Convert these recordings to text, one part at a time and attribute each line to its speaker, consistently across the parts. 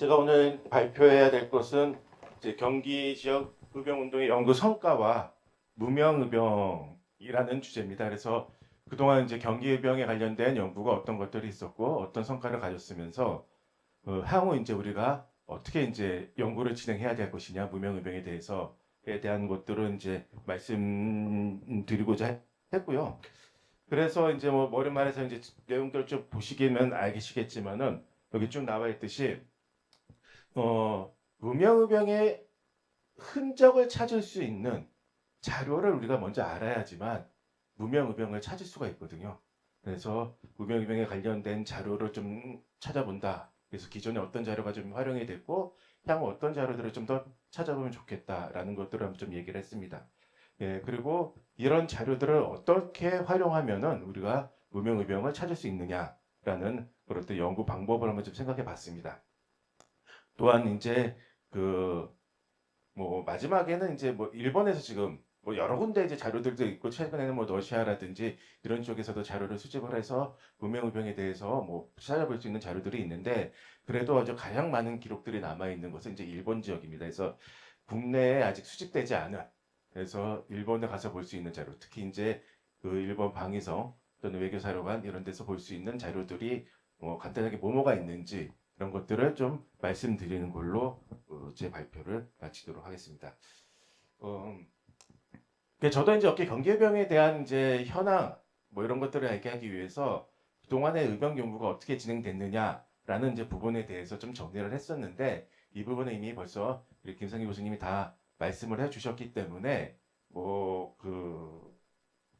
Speaker 1: 제가 오늘 발표해야 될 것은 경기 지역 의병 운동의 연구 성과와 무명 의병이라는 주제입니다. 그래서 그동안 이제 경기 의병에 관련된 연구가 어떤 것들이 있었고 어떤 성과를 가졌으면서 어, 향후 이제 우리가 어떻게 이제 연구를 진행해야 될 것이냐 무명 의병에 대해서에 대한 것들은 이제 말씀드리고자 했- 했고요. 그래서 이제 뭐 머리 말해서 이제 내용들 좀 보시기면 알겠시겠지만은 여기 쭉 나와 있듯이 어 무명의병의 흔적을 찾을 수 있는 자료를 우리가 먼저 알아야지만 무명의병을 찾을 수가 있거든요. 그래서 무명의병에 관련된 자료를 좀 찾아본다. 그래서 기존에 어떤 자료가 좀 활용이 됐고 향후 어떤 자료들을 좀 더 찾아보면 좋겠다라는 것들을 한번 좀 얘기를 했습니다. 예, 그리고 이런 자료들을 어떻게 활용하면은 우리가 무명의병을 찾을 수 있느냐라는 그런 또 연구 방법을 한번 좀 생각해 봤습니다. 또한 이제 그 뭐 마지막에는 이제 뭐 일본에서 지금 뭐 여러 군데 이제 자료들도 있고 최근에는 뭐 러시아라든지 이런 쪽에서도 자료를 수집을 해서 무명의병에 대해서 뭐 찾아볼 수 있는 자료들이 있는데 그래도 아주 가장 많은 기록들이 남아 있는 것은 이제 일본 지역입니다. 그래서 국내에 아직 수집되지 않은 그래서 일본에 가서 볼 수 있는 자료, 특히 이제 그 일본 방위성 또는 외교사료관 이런 데서 볼 수 있는 자료들이 뭐 간단하게 뭐뭐가 있는지 그런 것들을 좀 말씀드리는 걸로 어, 제 발표를 마치도록 하겠습니다. 어, 그 저도 이제 어깨 경계병에 대한 이제 현황 뭐 이런 것들을 얘기하기 위해서 그동안의 의병 연구가 어떻게 진행됐느냐라는 이제 부분에 대해서 좀 정리를 했었는데 이 부분은 이미 벌써 김상희 교수님이 다 말씀을 해주셨기 때문에 뭐 그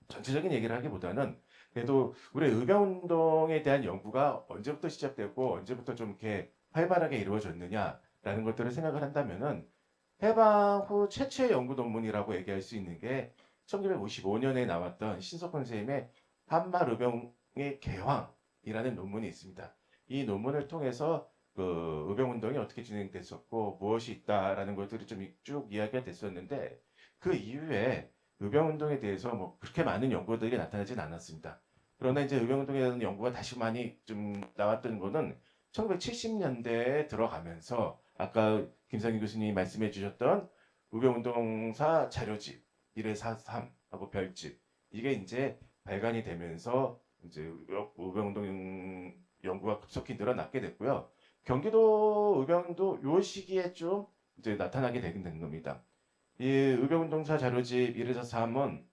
Speaker 1: 전체적인 얘기를 하기보다는 그래도 우리 의병운동에 대한 연구가 언제부터 시작되고 언제부터 좀 이렇게 활발하게 이루어졌느냐라는 것들을 생각을 한다면은 해방 후 최초의 연구 논문이라고 얘기할 수 있는 게 1955년에 나왔던 신석훈 선생님의 한말 의병의 개황이라는 논문이 있습니다. 이 논문을 통해서 그 의병 운동이 어떻게 진행됐었고 무엇이 있다라는 것들이 좀 쭉 이야기가 됐었는데 그 이후에 의병운동에 대해서 뭐 그렇게 많은 연구들이 나타나진 않았습니다. 그러나 이제 의병운동에 대한 연구가 다시 많이 좀 나왔던 거는 1970년대에 들어가면서 아까 김상희 교수님이 말씀해 주셨던 의병운동사 자료집 1회43하고 별집 이게 이제 발간이 되면서 이제 의병운동 연구가 급속히 늘어났게 됐고요. 경기도 의병도 요 시기에 좀 이제 나타나게 된 겁니다. 이 의병운동사 자료집 1회43은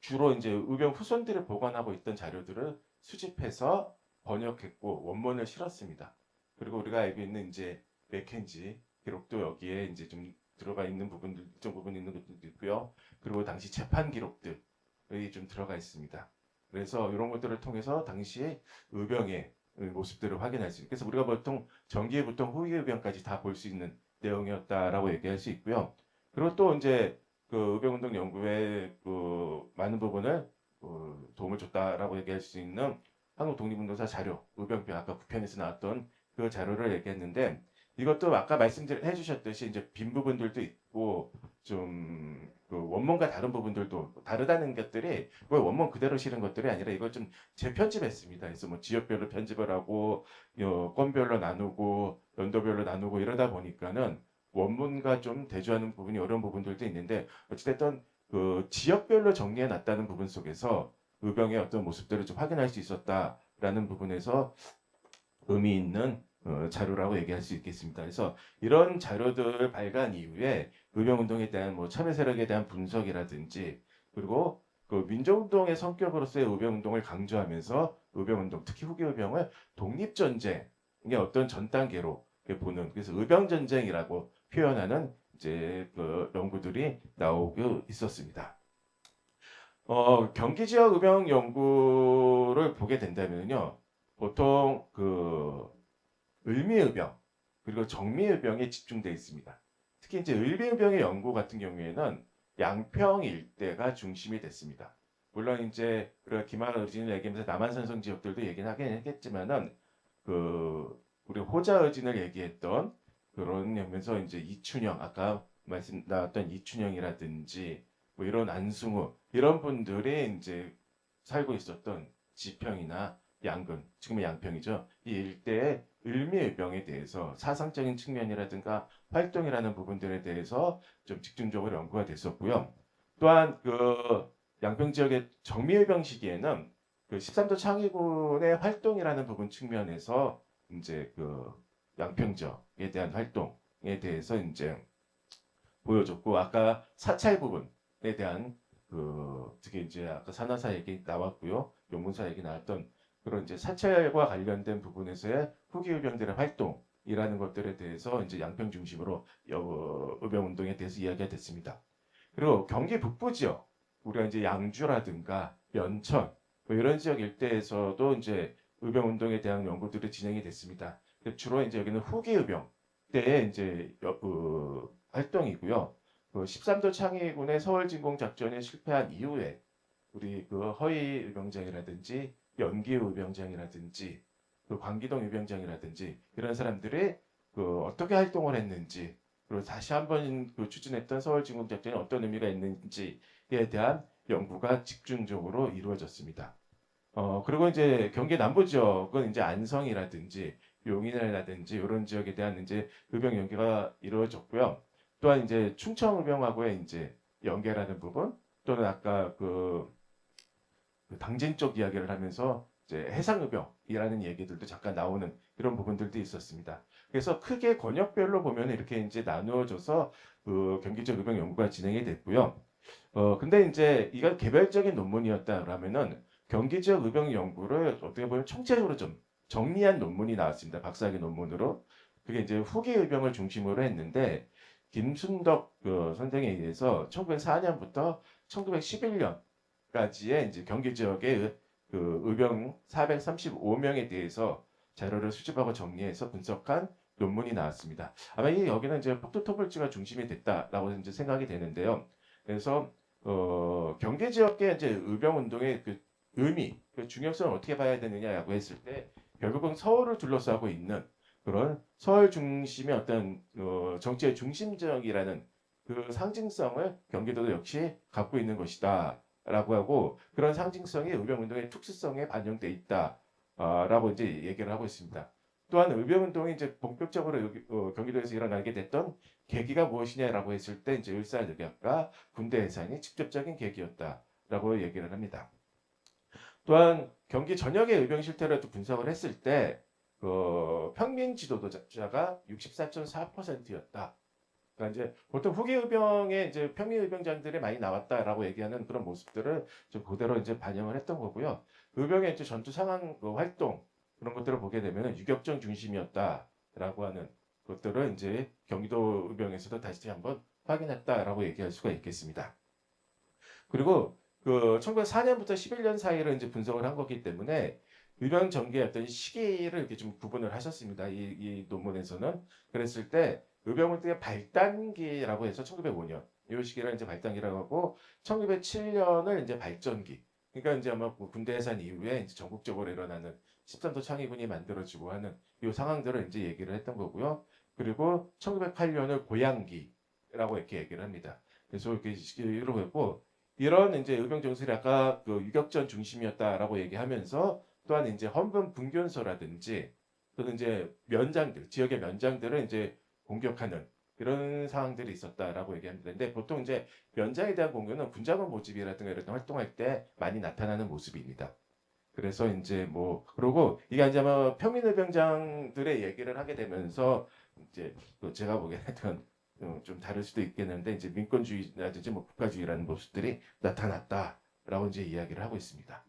Speaker 1: 주로 이제 의병 후손들을 보관하고 있던 자료들을 수집해서 번역했고 원문을 실었습니다. 그리고 우리가 알고 있는 이제 맥켄지 기록도 여기에 이제 좀 들어가 있는 부분들 일정 부분 있는 것들도 있고요. 그리고 당시 재판 기록들이 좀 들어가 있습니다. 그래서 이런 것들을 통해서 당시 의병의 모습들을 확인할 수 있고 그래서 우리가 보통 정기부터 후기 의병까지 다 볼 수 있는 내용이었다라고 얘기할 수 있고요. 그리고 또 이제 그 의병운동 연구에 그 많은 부분을 그 도움을 줬다라고 얘기할 수 있는 한국 독립운동사 자료 의병표 아까 국편에서 나왔던 그 자료를 얘기했는데 이것도 아까 말씀해 주셨듯이 이제 빈 부분들도 있고 좀 그 원문과 다른 부분들도 다르다는 것들이 그 원문 그대로 실은 것들이 아니라 이걸 좀 재편집했습니다. 그래서 뭐 지역별로 편집을 하고 어, 건별로 나누고 연도별로 나누고 이러다 보니까는 원문과 좀 대조하는 부분이 어려운 부분들도 있는데 어찌됐든 그 지역별로 정리해 놨다는 부분 속에서 의병의 어떤 모습들을 좀 확인할 수 있었다라는 부분에서 의미 있는 어, 자료라고 얘기할 수 있겠습니다. 그래서 이런 자료들 발간 이후에 의병운동에 대한 뭐 참여 세력에 대한 분석이라든지 그리고 그 민족운동의 성격으로서의 의병운동을 강조하면서 의병운동 특히 후기 의병을 독립전쟁의 어떤 전 단계로 보는 그래서 의병 전쟁이라고 표현하는 이제 그 연구들이 나오고 있었습니다. 어, 경기 지역 의병 연구를 보게 된다면요, 보통 그 을미의병 그리고 정미의병에 집중되어 있습니다. 특히 이제 을미의병의 연구 같은 경우에는 양평 일대가 중심이 됐습니다. 물론 이제 우리가 김한 의진을 얘기하면서 남한산성 지역들도 얘기는 하긴 했겠지만은 그 우리 호자 의진을 얘기했던 그런 면에서 이제 이춘영 아까 말씀 나왔던 이춘영이라든지 뭐 이런 안승우 이런 분들이 이제 살고 있었던 지평이나 양근, 지금은 양평이죠. 이 일대의 을미의병에 대해서 사상적인 측면이라든가 활동이라는 부분들에 대해서 좀 집중적으로 연구가 됐었고요. 또한 그 양평 지역의 정미의병 시기에는 그 13도 창의군의 활동이라는 부분 측면에서 이제 그 양평 지역에 대한 활동에 대해서 이제 보여줬고 아까 사찰 부분에 대한 그 특히 이제 아까 산화사 얘기 나왔고요. 용문사 얘기 나왔던 그런 이제 사찰과 관련된 부분에서의 후기 의병들의 활동이라는 것들에 대해서 이제 양평 중심으로 여- 의병 운동에 대해서 이야기가 됐습니다. 그리고 경기 북부 지역 우리가 이제 양주라든가 연천 뭐 이런 지역 일대에서도 이제 의병 운동에 대한 연구들이 진행이 됐습니다. 주로 이제 여기는 후기 의병 때의 이제 여- 그 활동이고요. 그 13도 창의군의 서울 진공 작전에 실패한 이후에 우리 그 허위 의병장이라든지 연기 의병장이라든지 그 광기동 의병장이라든지 이런 사람들이 그 어떻게 활동을 했는지 그리고 다시 한번 그 추진했던 서울 진공 작전이 어떤 의미가 있는지에 대한 연구가 집중적으로 이루어졌습니다. 어 그리고 이제 경기 남부 지역은 이제 안성이라든지 용인이라든지 이런 지역에 대한 이제 의병 연계가 이루어졌고요. 또한 이제 충청 의병하고의 이제 연계라는 부분 또는 아까 그, 그 당진 쪽 이야기를 하면서 이제 해상 의병이라는 얘기들도 잠깐 나오는 이런 부분들도 있었습니다. 그래서 크게 권역별로 보면 이렇게 이제 나누어져서 그 경기적 의병 연구가 진행이 됐고요. 어 근데 이제 이건 개별적인 논문이었다라면은 경기 지역 의병 연구를 어떻게 보면 총체적으로 좀 정리한 논문이 나왔습니다. 박사학위 논문으로. 그게 이제 후기 의병을 중심으로 했는데 김순덕 그 선생에 의해서 1904년부터 1911년까지의 이제 경기 지역의 그 의병 435명에 대해서 자료를 수집하고 정리해서 분석한 논문이 나왔습니다. 아마 이 여기는 이제 폭도토벌지가 중심이 됐다라고 이제 생각이 되는데요. 그래서 어, 경기 지역의 이제 의병 운동의 그 의미, 그 중요성을 어떻게 봐야 되느냐라고 했을 때 결국은 서울을 둘러싸고 있는 그런 서울 중심의 어떤 어, 정치의 중심적이라는 그 상징성을 경기도도 역시 갖고 있는 것이다 라고 하고 그런 상징성이 의병운동의 특수성에 반영돼 있다라고 이제 얘기를 하고 있습니다. 또한 의병운동이 이제 본격적으로 여기, 어, 경기도에서 일어나게 됐던 계기가 무엇이냐라고 했을 때 이제 일사늑약과 군대 해산이 직접적인 계기였다라고 얘기를 합니다. 또한 경기 전역의 의병 실태를 분석을 했을 때 그 평민 지도자가 64.4%였다. 그러니까 이제 보통 후기 의병에 이제 평민 의병장들이 많이 나왔다라고 얘기하는 그런 모습들을 좀 그대로 이제 반영을 했던 거고요. 의병의 이제 전투 상황 그 활동 그런 것들을 보게 되면 유격전 중심이었다라고 하는 것들을 이제 경기도 의병에서도 다시 한번 확인했다라고 얘기할 수가 있겠습니다. 그리고 그 1904년부터 11년 사이를 이제 분석을 한 거기 때문에 의병 전개의 어떤 시기를 이렇게 좀 구분을 하셨습니다. 이, 이 논문에서는 그랬을 때 의병운동의 발단기라고 해서 1905년 이 시기를 이제 발단기라고 하고 1907년을 이제 발전기. 그러니까 이제 아마 그 군대 해산 이후에 이제 전국적으로 일어나는 13도 창의군이 만들어지고 하는 이 상황들을 이제 얘기를 했던 거고요. 그리고 1908년을 고양기라고 이렇게 얘기를 합니다. 그래서 이렇게 이러고 있고 이런 이제 의병 정설이 아까 그 유격전 중심이었다라고 얘기하면서 또한 이제 헌금 분견소라든지 또는 이제 면장들 지역의 면장들을 이제 공격하는 이런 상황들이 있었다라고 얘기합니다. 근데 보통 이제 면장에 대한 공격은 군자군 모집이라든가 이런 활동할 때 많이 나타나는 모습입니다. 그래서 이제 뭐 그러고 이게 이제 아마 평민의병장들의 얘기를 하게 되면서 이제 그 제가 보기에는 좀 다를 수도 있겠는데 이제 민권주의라든지 뭐 국가주의라는 모습들이 나타났다라고 이제 이야기를 하고 있습니다.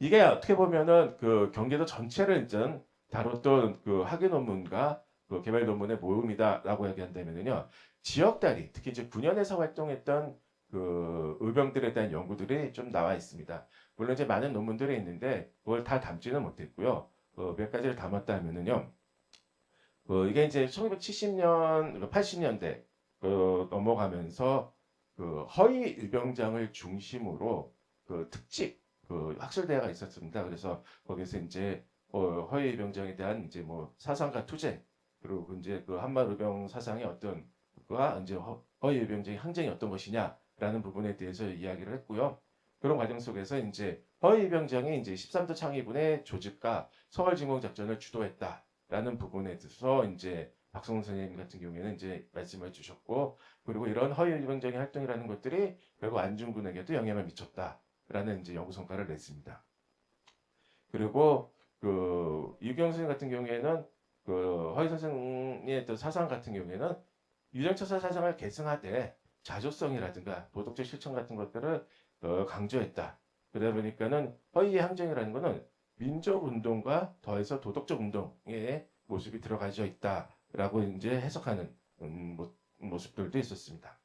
Speaker 1: 이게 어떻게 보면은 그 경기도 전체를 이제 다뤘던 그 학예 논문과 그 개발 논문의 모음이다라고 얘기한다면은요 지역 단위 특히 이제 9년에서 활동했던 그 의병들에 대한 연구들이 좀 나와 있습니다. 물론 이제 많은 논문들이 있는데 그걸 다 담지는 못했고요. 그몇 가지를 담았다 하면은요. 그 이게 이제 1970년, 80년대 그 넘어가면서 그 허위 의병장을 중심으로 그 특집 그 학술 대회가 있었습니다. 그래서 거기서 이제 어, 허위 의병장에 대한 이제 뭐 사상과 투쟁 그리고 이제 그 한말 의병 사상의 어떤 그가 이제 허, 허위 의병장의 항쟁이 어떤 것이냐라는 부분에 대해서 이야기를 했고요. 그런 과정 속에서 이제 허위 입영장이 이제 13도 창의군의 조직과 서울 진공 작전을 주도했다 라는 부분에 대해서 이제 박성훈 선생님 같은 경우에는 이제 말씀을 주셨고 그리고 이런 허위 입영장의 활동이라는 것들이 결국 안중근에게도 영향을 미쳤다라는 이제 연구 성과를 냈습니다. 그리고 그 이경 선생 같은 경우에는 그 허위 선생의 어떤 사상 같은 경우에는 유정처사 사상을 계승하되 자조성이라든가 도덕적 실천 같은 것들을 어, 강조했다. 그러다 보니까는 허위의 항쟁이라는 것은 민족 운동과 더해서 도덕적 운동의 모습이 들어가져 있다라고 이제 해석하는 음, 모- 모습들도 있었습니다.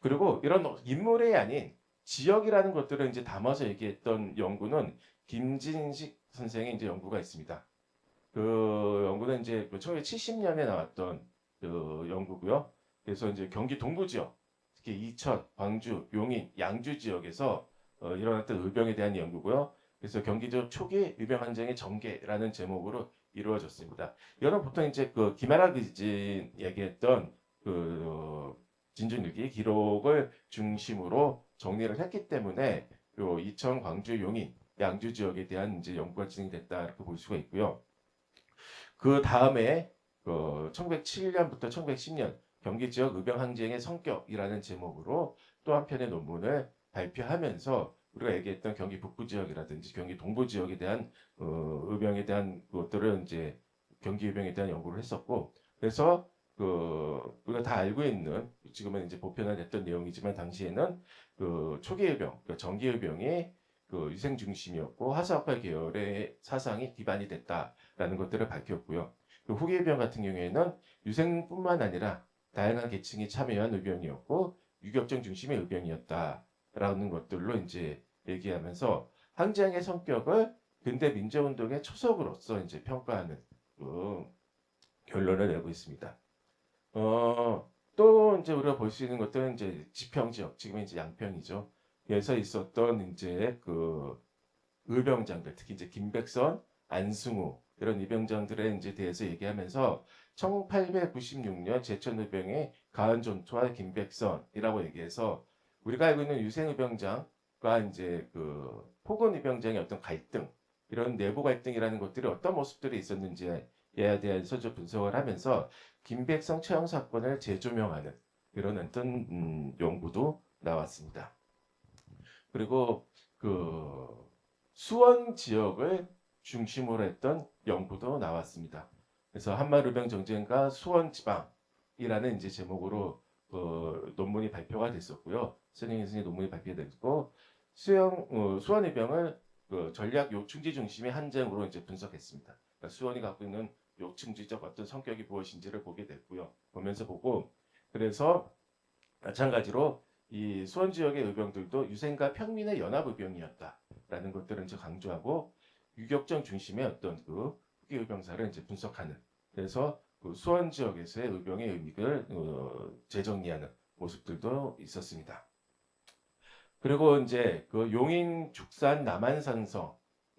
Speaker 1: 그리고 이런 인물이 아닌 지역이라는 것들을 이제 담아서 얘기했던 연구는 김진식 선생의 이제 연구가 있습니다. 그 연구는 이제 1970년에 나왔던 그 연구고요. 그래서 이제 경기 동부 지역, 특히 이천, 광주, 용인, 양주 지역에서 어, 일어났던 의병에 대한 연구고요. 그래서 경기도 초기 의병 항쟁의 전개라는 제목으로 이루어졌습니다. 이거는 보통 이제 그 김하라 기진 얘기했던 그 어, 진준일기 기록을 중심으로 정리를 했기 때문에 요 이천, 광주, 용인, 양주 지역에 대한 이제 연구가 진행됐다 이렇게 볼 수가 있고요. 그 다음에 그 1907년부터 1910년 경기 지역 의병 항쟁의 성격이라는 제목으로 또 한 편의 논문을 발표하면서 우리가 얘기했던 경기 북부 지역이라든지 경기 동부 지역에 대한 어, 의병에 대한 것들을 이제 경기 의병에 대한 연구를 했었고 그래서 그 우리가 다 알고 있는 지금은 이제 보편화됐던 내용이지만 당시에는 그 초기 의병, 그 정기 의병이 그 위생 중심이었고 하사학파 계열의 사상이 기반이 됐다라는 것들을 밝혔고요. 그 후기 의병 같은 경우에는 유생뿐만 아니라 다양한 계층이 참여한 의병이었고 유격정 중심의 의병이었다라는 것들로 이제 얘기하면서 항쟁의 성격을 근대 민주운동의 초석으로서 이제 평가하는 그 결론을 내고 있습니다. 어, 또 이제 우리가 볼 수 있는 것들은 이제 지평 지역, 지금 이제 양평이죠. 에서 있었던 이제 그 의병장들, 특히 이제 김백선, 안승우 이런 의병장들에 이제 대해서 얘기하면서 1896년 제천의병의 가은존투와 김백선이라고 얘기해서 우리가 알고 있는 유생의병장 과 이제 그 포근의병장의 어떤 갈등 이런 내부 갈등이라는 것들이 어떤 모습들이 있었는지에 대해서 좀 분석을 하면서 김백성 처형 사건을 재조명하는 이런 어떤 음, 연구도 나왔습니다. 그리고 그 수원 지역을 중심으로 했던 연구도 나왔습니다. 그래서 한마루병 정쟁과 수원 지방이라는 이제 제목으로 그 논문이 발표가 됐었고요. 선생 논문이 발표됐고 수영 어, 수원 해병을 그 전략 요충지 중심의 한쟁으로 이제 분석했습니다. 그러니까 수원이 갖고 있는 요충지적 어떤 성격이 무엇인지를 보게 됐고요. 보면서 보고 그래서 마찬가지로 이 수원 지역의 의병들도 유생과 평민의 연합 의병이었다라는 것들을 이제 강조하고 유격정 중심의 어떤 그 후기 의병사를 이제 분석하는 그래서 그 수원 지역에서의 의병의 의미를 어, 재정리하는 모습들도 있었습니다. 그리고 이제 그 용인 죽산 남한산성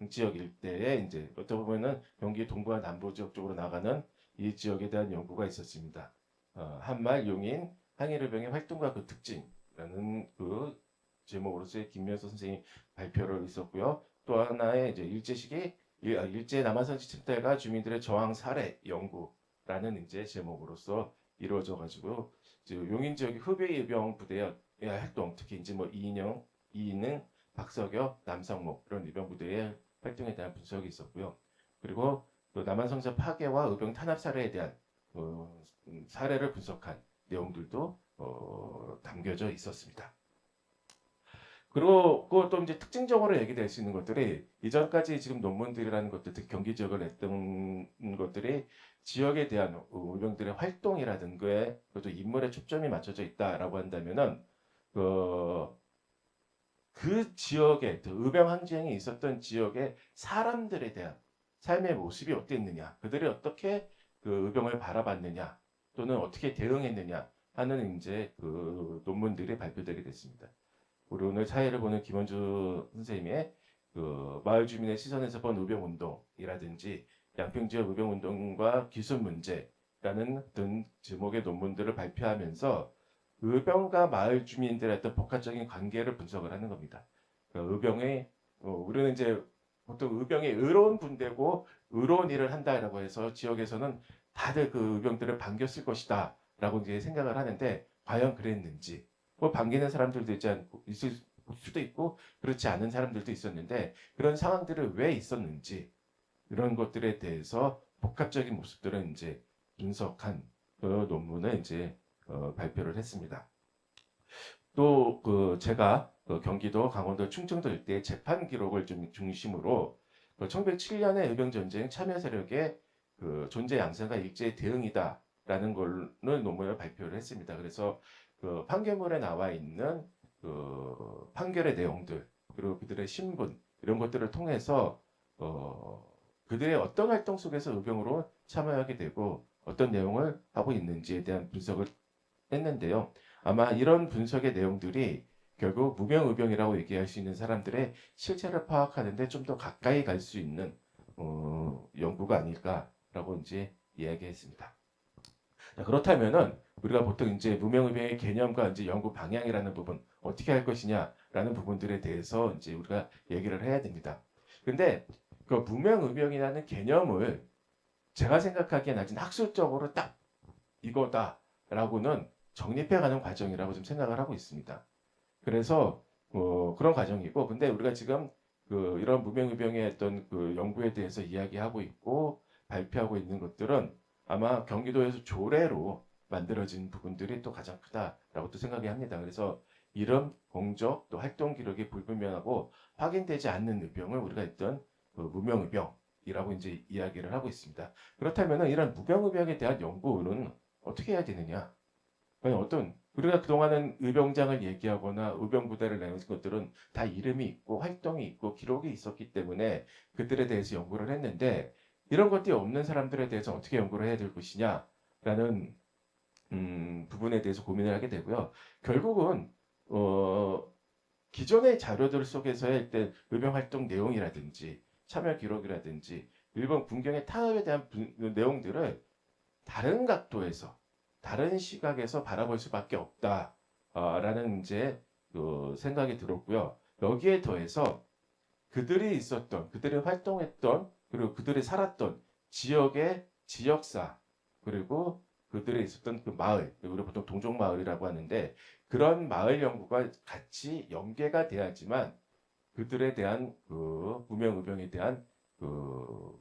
Speaker 1: 지역 일대에 이제 어떻게 보면은 경기 동부와 남부 지역 쪽으로 나가는 이 지역에 대한 연구가 있었습니다. 어, 한말 용인 항일의병의 활동과 그 특징이라는 그 제목으로서의 김면서 선생님 발표를 있었고요. 또 하나의 이제 일제 시기 일- 아, 일제 남한산 지침대가 주민들의 저항 사례 연구 라는 이제 제목으로서 이루어져 가지고 용인 지역의 흡의 예병 부대의 활동 특히 이제 뭐 이인영, 이인능, 박석여, 남상목 이런 예병 부대의 활동에 대한 분석이 있었고요. 그리고 또 남한성사 파괴와 의병 탄압 사례에 대한 어, 음, 사례를 분석한 내용들도 어, 담겨져 있었습니다. 그리고 그또 이제 특징적으로 얘기될 수 있는 것들이 이전까지 지금 논문들이라는 것들, 특히 경기 지역을 냈던 것들이 지역에 대한 의병들의 활동이라든가 그것도 인물에 초점이 맞춰져 있다라고 한다면은 그, 그 지역에 그 의병 항쟁이 있었던 지역의 사람들에 대한 삶의 모습이 어땠느냐, 그들이 어떻게 그 의병을 바라봤느냐, 또는 어떻게 대응했느냐 하는 이제 그 논문들이 발표되게 됐습니다. 우리 오늘 사회를 보는 김원주 선생님의 그 마을 주민의 시선에서 본 의병 운동이라든지 양평 지역 의병 운동과 기술 문제라는 어떤 제목의 논문들을 발표하면서 의병과 마을 주민들의 어떤 복합적인 관계를 분석을 하는 겁니다. 그 의병의 어, 우리는 이제 보통 의병이 의로운 군대고 의로운 일을 한다라고 해서 지역에서는 다들 그 의병들을 반겼을 것이다라고 이제 생각을 하는데 과연 그랬는지 뭐 반기는 사람들도 있지 않고 있을 수도 있고 그렇지 않은 사람들도 있었는데 그런 상황들을 왜 있었는지 이런 것들에 대해서 복합적인 모습들을 이제 분석한 그 논문을 이제 어, 발표를 했습니다. 또 그 제가 그 경기도, 강원도, 충청도 일대 재판 기록을 좀 중심으로 그 1907년의 의병 전쟁 참여 세력의 그 존재 양상과 일제의 대응이다라는 걸로 논문을 발표를 했습니다. 그래서 그 판결문에 나와 있는 그 판결의 내용들 그리고 그들의 신분 이런 것들을 통해서 어 그들의 어떤 활동 속에서 의병으로 참여하게 되고 어떤 내용을 하고 있는지에 대한 분석을 했는데요. 아마 이런 분석의 내용들이 결국 무병의병이라고 얘기할 수 있는 사람들의 실체를 파악하는데 좀 더 가까이 갈 수 있는 어, 연구가 아닐까라고 이제 이야기했습니다. 자, 그렇다면은 우리가 보통 이제 무명의병의 개념과 이제 연구 방향이라는 부분 어떻게 할 것이냐라는 부분들에 대해서 이제 우리가 얘기를 해야 됩니다. 근데 그 무명의병이라는 개념을 제가 생각하기엔 아직 학술적으로 딱 이거다라고는 정립해가는 과정이라고 좀 생각을 하고 있습니다. 그래서 어, 그런 과정이고, 근데 우리가 지금 그 이런 무명의병의 어떤 그 연구에 대해서 이야기하고 있고 발표하고 있는 것들은 아마 경기도에서 조례로 만들어진 부분들이 또 가장 크다라고 또 생각이 합니다. 그래서 이름, 공적, 또 활동 기록이 불분명하고 확인되지 않는 의병을 우리가 했던 그 무명의병이라고 이제 이야기를 하고 있습니다. 그렇다면 이런 무병의병에 대한 연구는 어떻게 해야 되느냐? 어떤 우리가 그동안은 의병장을 얘기하거나 의병 부대를 내는 것들은 다 이름이 있고 활동이 있고 기록이 있었기 때문에 그들에 대해서 연구를 했는데 이런 것들이 없는 사람들에 대해서 어떻게 연구를 해야 될 것이냐라는 음, 부분에 대해서 고민을 하게 되고요. 결국은 어, 기존의 자료들 속에서의 일단 의병 활동 내용이라든지 참여 기록이라든지 일본 군경의 탄압에 대한 분- 내용들을 다른 각도에서 다른 시각에서 바라볼 수밖에 없다라는 이제 그 생각이 들었고요. 여기에 더해서 그들이 있었던, 그들이 활동했던, 그리고 그들이 살았던 지역의 지역사, 그리고 그들이 있었던 그 마을, 우리 보통 동종 마을이라고 하는데 그런 마을 연구가 같이 연계가 돼야지만 그들에 대한 그 무명 의병에 대한 그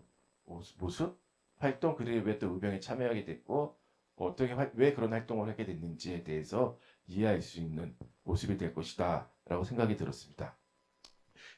Speaker 1: 모습? 활동, 그들이 왜 또 의병에 참여하게 됐고 어떻게 활- 왜 그런 활동을 하게 됐는지에 대해서 이해할 수 있는 모습이 될 것이다 라고 생각이 들었습니다.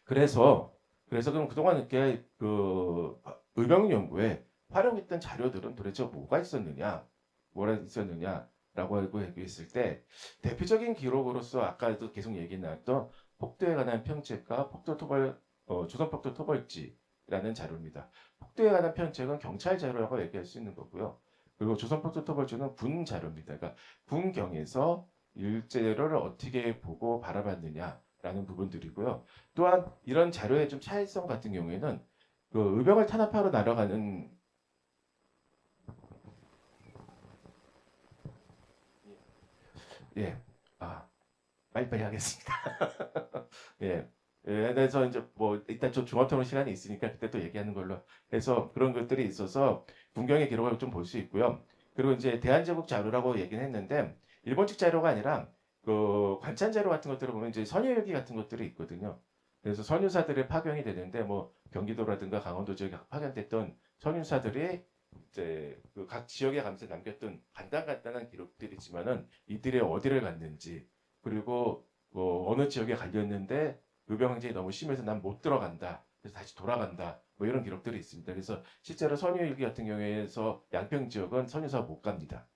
Speaker 1: 그래서 그래서 그럼 그동안 이렇게 그 의병 연구에 활용했던 자료들은 도대체 뭐가 있었느냐 뭐가 있었느냐라고 알고 얘기했을 때 대표적인 기록으로서 아까도 계속 얘기 나왔던 폭도에 관한 평책과 폭도 토벌 어, 조선 폭도 토벌지라는 자료입니다. 폭도에 관한 평책은 경찰 자료라고 얘기할 수 있는 거고요. 그리고 조선포트 토벌주는 군 자료입니다. 그러니까 군경에서 일제를 어떻게 보고 바라봤느냐 라는 부분들이고요. 또한 이런 자료의 좀 차이성 같은 경우에는 그 의병을 탄압하러 날아가는 예, 아 빨리빨리 하겠습니다. 예. 예, 그래서 이제 뭐 일단 좀 종합토론 시간이 있으니까 그때 또 얘기하는 걸로 해서 그런 것들이 있어서 군경의 기록을 좀 볼 수 있고요. 그리고 이제 대한제국 자료라고 얘기는 했는데 일본식 자료가 아니라 그 관찰 자료 같은 것들을 보면 이제 선유일기 같은 것들이 있거든요. 그래서 선유사들의 파견이 되는데 뭐 경기도라든가 강원도 지역에 파견됐던 선유사들이 이제 그 각 지역에 가면서 남겼던 간단간단한 기록들이지만은 이들이 어디를 갔는지 그리고 뭐 어느 지역에 갈렸는데 의병 항쟁이 너무 심해서 난 못 들어간다. 그래서 다시 돌아간다. 뭐 이런 기록들이 있습니다. 그래서 실제로 선유일기 같은 경우에서 양평 지역은 선유사 못 갑니다.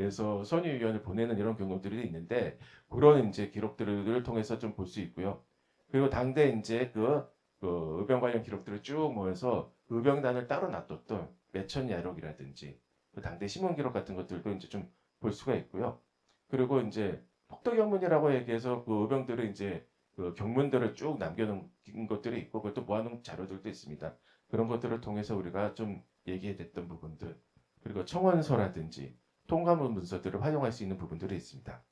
Speaker 1: 그래서 선유위원을 보내는 이런 경우들이 있는데 그런 이제 기록들을 통해서 좀 볼 수 있고요. 그리고 당대 이제 그, 그 의병 관련 기록들을 쭉 모여서 의병단을 따로 놔뒀던 매천 야록이라든지 그 당대 신문 기록 같은 것들도 이제 좀 볼 수가 있고요. 그리고 이제 폭도 경문이라고 얘기해서 그 의병들을 이제 그 경문들을 쭉 남겨놓은 것들이 있고 그것도 모아놓은 자료들도 있습니다. 그런 것들을 통해서 우리가 좀 얘기했던 부분들 그리고 청원서라든지 통감문 문서들을 활용할 수 있는 부분들이 있습니다.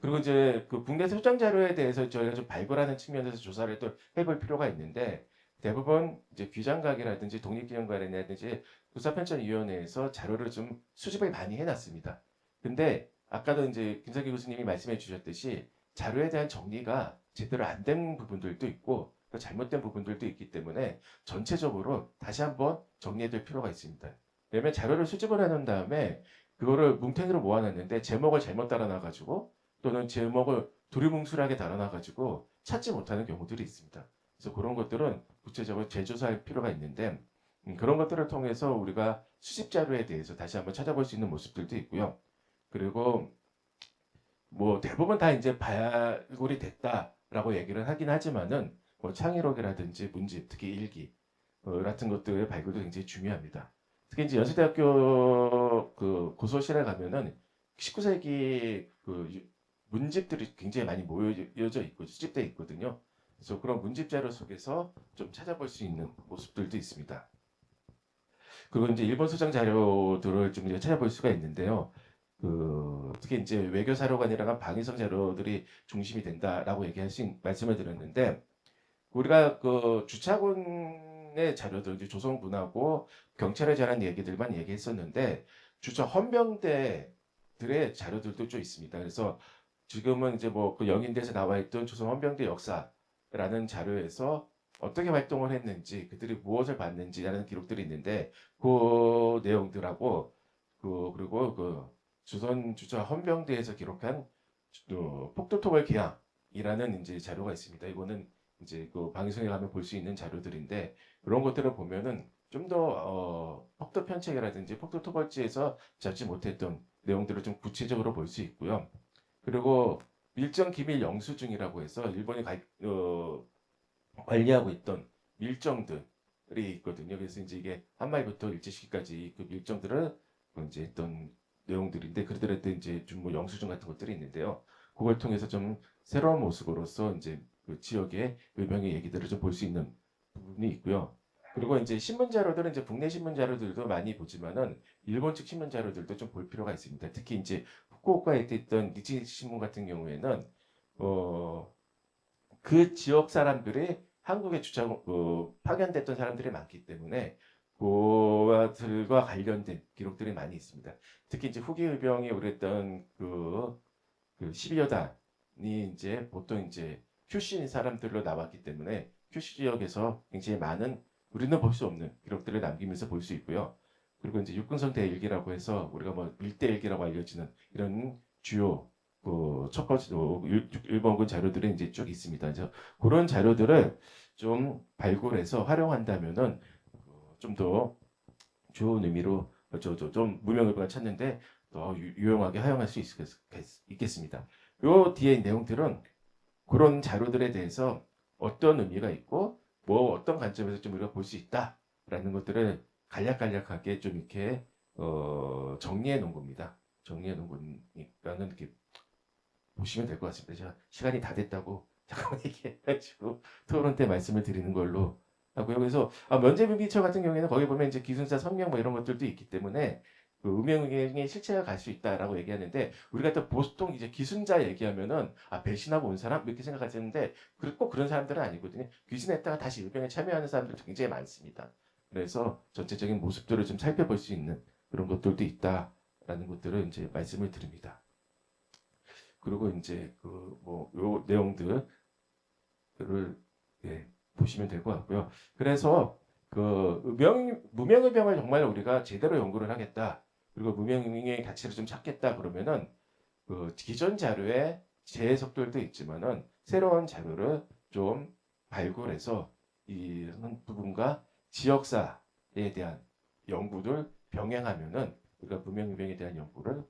Speaker 1: 그리고 이제 그 국내 소장 자료에 대해서 저희가 좀 발굴하는 측면에서 조사를 또 해볼 필요가 있는데 대부분 이제 귀장각이라든지 독립기념관이라든지 조사편찬위원회에서 자료를 좀 수집을 많이 해놨습니다. 근데 아까도 이제 김석기 교수님이 말씀해 주셨듯이 자료에 대한 정리가 제대로 안 된 부분들도 있고 또 잘못된 부분들도 있기 때문에 전체적으로 다시 한번 정리해야 될 필요가 있습니다. 왜냐면 자료를 수집을 해놓은 다음에 그거를 뭉탱이로 모아놨는데 제목을 잘못 달아놔가지고 또는 제목을 두리뭉술하게 달아놔가지고 찾지 못하는 경우들이 있습니다. 그래서 그런 것들은 구체적으로 재조사할 필요가 있는데 음, 그런 것들을 통해서 우리가 수집 자료에 대해서 다시 한번 찾아볼 수 있는 모습들도 있고요. 그리고 뭐 대부분 다 이제 발굴이 됐다라고 얘기를 하긴 하지만은 뭐 창의록이라든지 문집, 특히 일기 어, 같은 것들의 발굴도 굉장히 중요합니다. 특히 이제 연세대학교 그 고소실에 가면은 19세기 그 유- 문집들이 굉장히 많이 모여져 있고 수집돼 있거든요. 그래서 그런 문집 자료 속에서 좀 찾아볼 수 있는 모습들도 있습니다. 그리고 이제 일본 소장 자료들을 좀 찾아볼 수가 있는데요. 그 특히 이제 외교 사료관이랑 방위성 자료들이 중심이 된다라고 얘기할 수 있, 말씀을 드렸는데 우리가 그 주차군 의 자료들 이제 조선군하고 경찰에 관한 얘기들만 얘기했었는데 주차 헌병대들의 자료들도 좀 있습니다. 그래서 지금은 이제 뭐 그 영인대에서 나와 있던 조선 헌병대 역사라는 자료에서 어떻게 활동을 했는지 그들이 무엇을 봤는지라는 기록들이 있는데 그 내용들하고 그 그리고 그 조선 주차 헌병대에서 기록한 어, 폭도토벌 개항이라는 이제 자료가 있습니다. 이거는 이제 그 방송에 가면 볼 수 있는 자료들인데 그런 것들을 보면은 좀더 어, 폭도 편책이라든지 폭도 토벌지에서 잡지 못했던 내용들을 좀 구체적으로 볼 수 있고요. 그리고 밀정 기밀 영수증이라고 해서 일본이 가- 어, 관리하고 있던 밀정들이 있거든요. 그래서 이제 이게 한마디부터 일제시기까지 그 밀정들을 그 이제 했던 내용들인데 그들한테 이제 좀 뭐 영수증 같은 것들이 있는데요. 그걸 통해서 좀 새로운 모습으로서 이제 그 지역의 의병의 얘기들을 좀 볼 수 있는 부분이 있고요. 그리고 이제 신문 자료들은 이제 국내 신문 자료들도 많이 보지만은 일본 측 신문 자료들도 좀 볼 필요가 있습니다. 특히 이제 후쿠오카에 있던 니치 신문 같은 경우에는 어, 그 지역 사람들이 한국에 주차 어, 파견됐던 사람들이 많기 때문에 그와들과 관련된 기록들이 많이 있습니다. 특히 이제 후기 의병이 우렸던 그, 그 12여단이 이제 보통 이제 큐시 사람들로 나왔기 때문에 큐시 지역에서 굉장히 많은 우리는 볼 수 없는 기록들을 남기면서 볼 수 있고요. 그리고 이제 육군성대 일기라고 해서 우리가 뭐 밀대 일기라고 알려지는 이런 주요 그 첫 번째 어, 일- 일본군 자료들이 이제 쭉 있습니다. 그래서 그런 자료들을 좀 발굴해서 활용한다면은 어, 좀더 좋은 의미로 저좀 무명의병을 찾는데 더 유- 유용하게 활용할 수 있, 있겠습니다. 요 뒤에 내용들은 그런 자료들에 대해서 어떤 의미가 있고 뭐 어떤 관점에서 좀 우리가 볼 수 있다라는 것들을 간략간략하게 좀 이렇게 어, 정리해 놓은 겁니다. 정리해 놓은 거니까는 이렇게 보시면 될 것 같습니다. 제가 시간이 다 됐다고 잠깐만 얘기해가지고 토론 때 말씀을 드리는 걸로 하고요. 그래서 아, 면제비비처 같은 경우에는 거기 보면 이제 기순사 성명 뭐 이런 것들도 있기 때문에 그 음행의 실체가 갈 수 있다라고 얘기하는데 우리가 또 보통 이제 기순자 얘기하면은 아 배신하고 온 사람 이렇게 생각하시는데 그- 꼭 그런 사람들은 아니거든요. 귀신했다가 다시 의병에 참여하는 사람들도 굉장히 많습니다. 그래서 전체적인 모습들을 좀 살펴볼 수 있는 그런 것들도 있다라는 것들을 이제 말씀을 드립니다. 그리고 이제 그 뭐 요 내용들을 예, 보시면 될 것 같고요. 그래서 그 명, 무명의 병을 정말 우리가 제대로 연구를 하겠다. 그리고 무명의 가치를 좀 찾겠다 그러면은 그 기존 자료에 재해석들도 있지만은 새로운 자료를 좀 발굴해서 이런 부분과 지역사에 대한 연구를 병행하면은 우리가 무명의병에 대한 연구를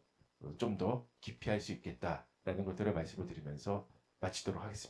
Speaker 1: 좀 더 깊이 할 수 있겠다라는 것들을 말씀을 드리면서 마치도록 하겠습니다.